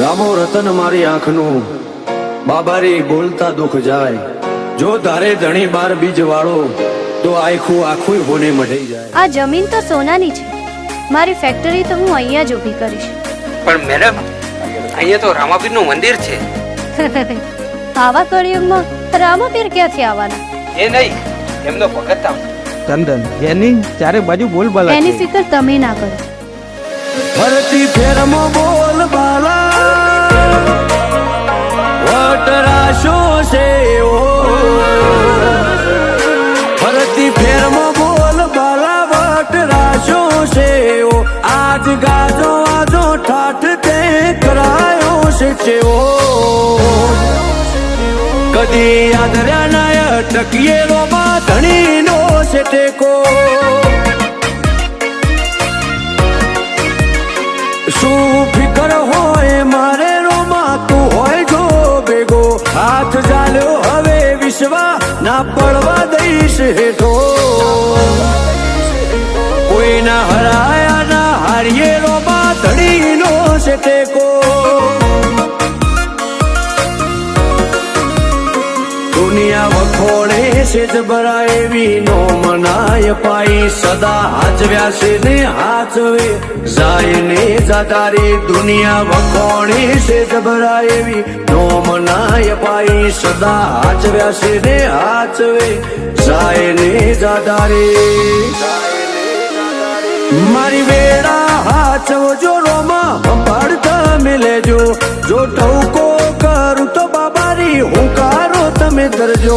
રામો રતન મારી આંખનું બાબારી બોલતા દુઃખ જાય. જો તારે ધણી બાર બીજ વાળો તો આખું આખું હોને મઢી જાય. આ જમીન તો સોનાની છે. મારી ફેક્ટરી તો હું અહીંયા જ ઊભી કરીશ. પણ મેડમ અહીંયા તો રામાપીરનું મંદિર છે. આવા કળિયુગમાં રામાપીર ક્યાંથી આવવાના? એ નહીં એમનો ભગત આમ ચંદન જેની ચારે બાજુ બોલબાલા એની ફિકર તમે ના કરો. ફરતી ફેરમો બોલ બાલા વટરાશો છે ઓ ફરતી ફેરમો બોલ બાલા વટરાશો છે ઓ આજ ગાજો કદી આદર્યા નાય ટકીએ રોમાં ધણીનો છે ટેકો શું ફિકર હોય મારે રોમા? તું હોય જો ભેગો. હાથ ચાલ્યો હવે વિશ્વા ના પડવા દઈશ હેઠો. કોઈના હરાયા ના હારીએ રોમા ધડીનો છે ટેકો છે જબરા એવી નો મનાય પાઈ સદા હાજવ્યા છે ને હાચવે? જાય ને જાતારી દુનિયા વખોડે છે જબરા એવી નો મનાય પાઈ સદા હાચવ્યા છે ને હાચવે? જાય ને જાતારી, મારી વેળા હાચવજો રોમા સંભાળતા મેલેજો જો ટવકો કરું તો બાબારી હુંકારો તમે ધરજો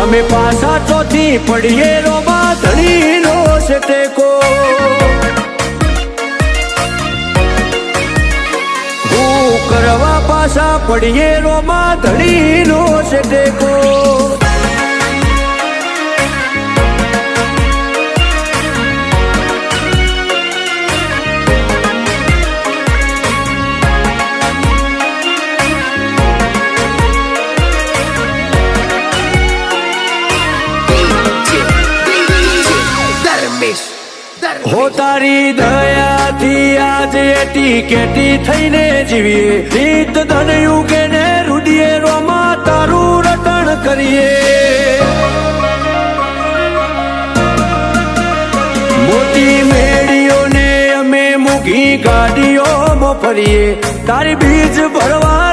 અમે પાછા ચોથી પડીએ રોમા ધણીનો છે ટેકો કરવા પાછા પડીએ રોમા ધણીનો છે ટેકો હો તારી દયાથી આજે એટી કેટી થઈને જીવીએ. રીત ધન યુગે ને રુદિયે રોમા તારું રટણ કરીએ. મોટી મેળીઓને અમે મૂકી ગાડીઓમાં ફરીએ તારી બીજ ભરવા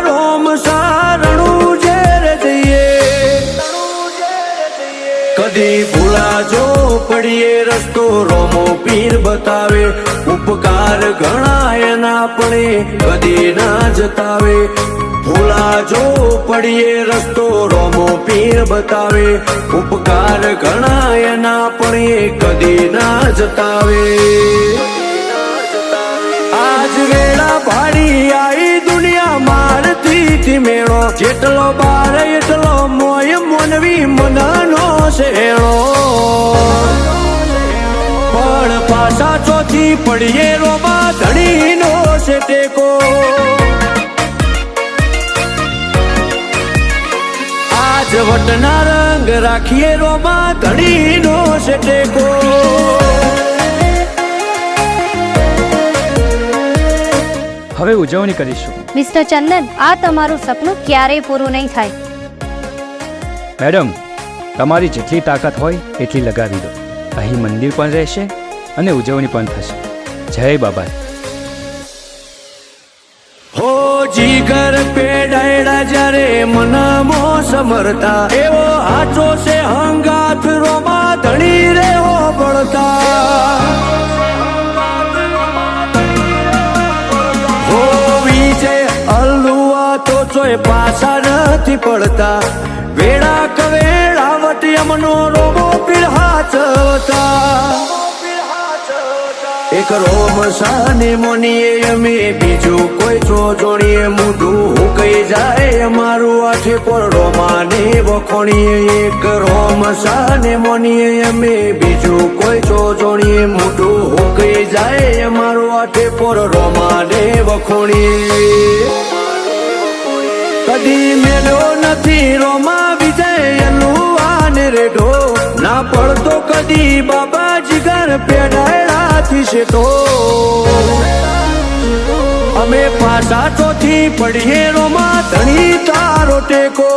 રોમો પીર બતાવે, ઉપકાર ઘણા એના પડે, કદી ના જતાવે. ભૂલાજો પડીએ રસ્તો, રોમો પીર બતાવે, ઉપકાર ઘણા એના પડે, કદી ના જતાવે. આજ વેળા ભાડી આઈ દુનિયા મારતી મેળો, જેટલો બાર એટલો મોય મોનવી મનાનો શેણો પાછા ચોથી પડીએ રોમા ધણીનો છે ટેકો આજ વટના રંગ રાખીએ રોમા ધણીનો છે ટેકો હવે ઉજવણી કરીશું. મિસ્ટર ચંદન આ તમારું સપનું ક્યારેય પૂરું નહીં થાય. મેડમ તમારી જેટલી તાકાત હોય એટલી લગાવી દો. અહીં મંદિર પણ રહેશે અને ઉજવણી પણ થશે. જય બાબા હો જીગર પેડાયડા જ્યારે મનમો સમરતા, એવો હાચો છે હંગાથ રોમા ધણી રે હો પડતા. હો વિજય અલ્લુઆ તો ચોય પાછા નથી પડતા. વેળા કવેળાવટ યમનો રોમો પીર એક મસાને સાને મોનીએ અમે. બીજું કોઈ છો જોડીએ મોઢું કઈ જાય. અમારું આઠે પર માને, વખોણીએ એક રોમ સાને મોનીએ અમે. બીજું કોઈ છો જોડીએ મોઢું કઈ જાય. અમારું આઠે પરડો માને, વખોણીએ. નથી રોમા વિજય આને રેઢો. ના પડતો કદી બાબા જીગર પેડાયડાથી શેટો અમે પાછા ચોથી પડીએ રોમાં ધણી તારો ટેકો.